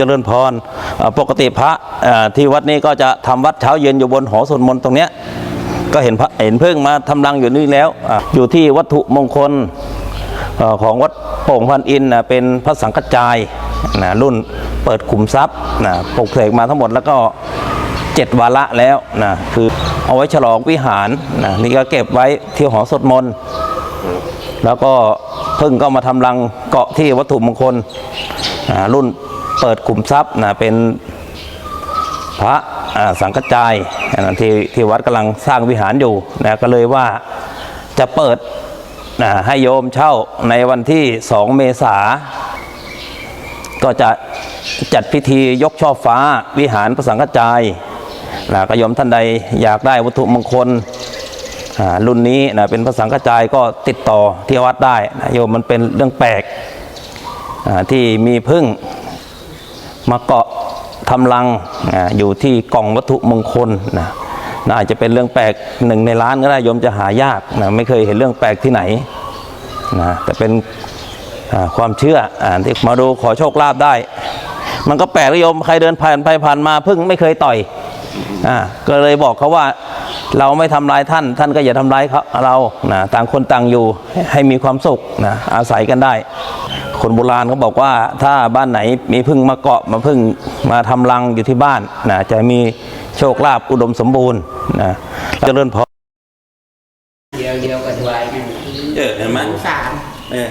เจริญพรปกติพระที่วัดนี้ก็จะทำวัดเช้าเย็นอยู่บนหอสวดมนต์ตรงเนี้ยก็เห็นพระเห็นเพิ่งมาทำรังอยู่นี่แล้วออยู่ที่วัตถุมงคลอของวัดโป่งพันอินนะเป็นพระสังกัจจายนะรุ่นเปิดขุมทรัพย์นะปลูกเสกมาทั้งหมดแล้วก็เจ็ดวาระแล้วนะคือเอาไว้ฉลองวิหารนะนี่ก็เก็บไว้ที่หอสวดมนต์แล้วก็เพิ่งก็มาทำรังเกาะที่วัตถุมงคลรุ่น เปิดขุมทรัพย์นะเป็นพระสังกัจจายนะที่ที่วัดกำลังสร้างวิหารอยู่นะก็เลยว่าจะเปิดนะให้โยมเช่าในวันที่ 2 เมษา ก็จะจัดพิธียกช่อฟ้าวิหารพระสังกัจจายนะก็โยมท่านใดอยากได้วัตถุมงคลรุ่นนี้นะเป็นภาษาสังกจายก็ติดต่อที่วัดได้นะโยมมันเป็นเรื่องแปลกที่มีพึ่ง มาเกาะทำรังอ่าอยู่ที่กล่องวัตถุมงคลนะน่าจะเป็นเรื่องแปลกหนึ่งในล้านก็ได้โยมจะหายากนะไม่เคยเห็นเรื่องแปลกที่ไหนนะแต่เป็นความเชื่ออ่าที่มาดูขอโชคลาภได้ มันก็แปลกโยมใครเดินผ่านไปผ่านมาพึ่งไม่เคยต่อยอ่าก็เลยบอกเขาว่าเราไม่ทำร้ายท่าน ท่านก็อย่าทำร้ายเขาเรานะต่างคนต่างอยู่ให้ให้มีความสุขนะอาศัยกันได้ คนโบราณเขาบอกว่าถ้าบ้านไหนมีพึ่งมาเกาะมาพึ่งมาทำรังอยู่ที่บ้านนะจะมีโชคลาภอุดมสมบูรณ์นะเจริญพรเดียวเดียวกันไว้เนี่ยเออเห็นไหมสามเออ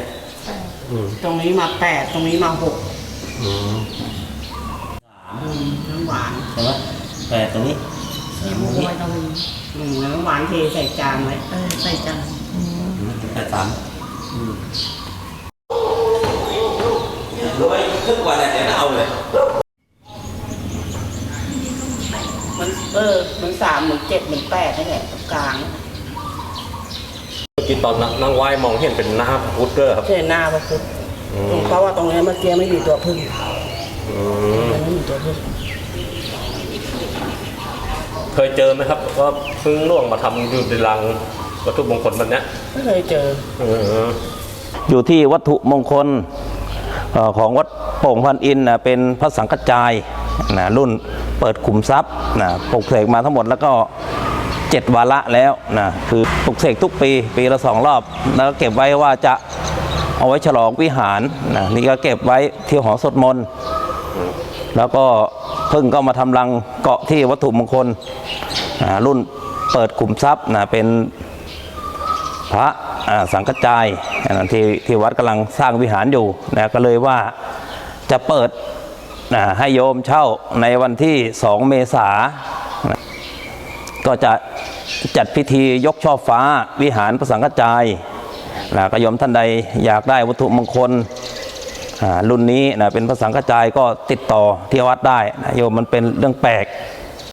ตรงนี้มาแปดตรงนี้มาหกน้ำหวานเห็นไหมแปดตรงนี้มีหมูไว้ตรงนี้อืมน้ำหวานเทใส่จานไว้เออใส่จานแปดสาม รวยขึ้นกว่าเนี่ยเดี๋ยวเอาเลย มันเออมันสามเหมือนเจ็ดเหมือนแปดนี่แหละตรงกลางเมื่อกี้ตอนนั่งไหว้มองเห็นเป็นหน้าพระพุทธด้วยครับ เช่นหน้าพระพุทธเพราะว่าตรงนี้เมื่อกี้ไม่มีตัวพึ่งอืมมันไม่มีตัวพึ่งเคยเจอไหมครับว่าเพึ่งล่วงมาทำอยู่ในรังวัตถุมงคลแบบเนี้ยไม่เคยเจอ อืมอยู่ที่วัตถุมงคล ของวัดโป่งพันอินนะเป็นพระสังกัจจายนะรุ่นเปิดขุมทรัพย์นะปลูกเสกมาทั้งหมดแล้วก็เจ็ดวาระแล้วนะคือปลูกเสกทุกปีปีละสองรอบ แล้วก็เก็บไว้ว่าจะเอาไว้ฉลองวิหารนะนี่ก็เก็บไว้ที่หอสวดมนต์แล้วก็เพิ่งก็มาทำรังเกาะที่วัตถุมงคลนะรุ่นเปิดขุมทรัพย์นะเป็นพระ สังกัจจายที่ที่วัดกำลังสร้างวิหารอยู่นะก็เลยว่าจะเปิดให้โยมเช่าในวันที่ 2 เมษานก็จะจัดพิธียกช่อฟ้าวิหารพระสังกัจจายนะก็โยมท่านใดอยากได้วัตถุมงคลรุ่นนี้นะเป็นพระสังกัจจายก็ติดต่อที่วัดได้นะโยมมันเป็นเรื่องแปลก